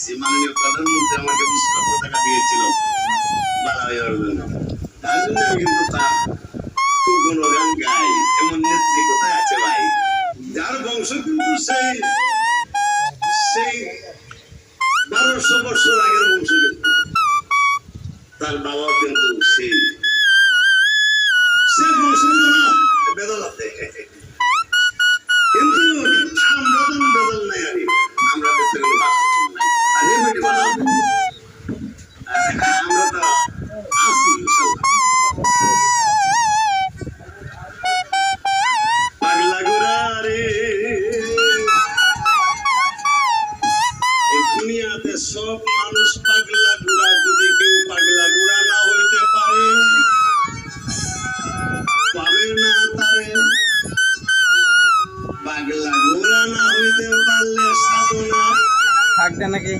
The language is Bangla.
পাইছি মাননীয় প্রধানমন্ত্রী আমাকে বিশ লক্ষ টাকা দিয়েছিল তার জন্য খুব এমন আছে ভাই? যার বংশ কিন্তু সেই সেই আগের বংশ তার বাবা কিন্তু সেই দুনিয়াতে সব মানুষ পাগলা গুড়া যদি কেউ পাগলা গুড়া না হইতে পারে পাবে না তারে। পাগলা গুড়া না হইতে পারলে সাধনা থাকবে নাকি?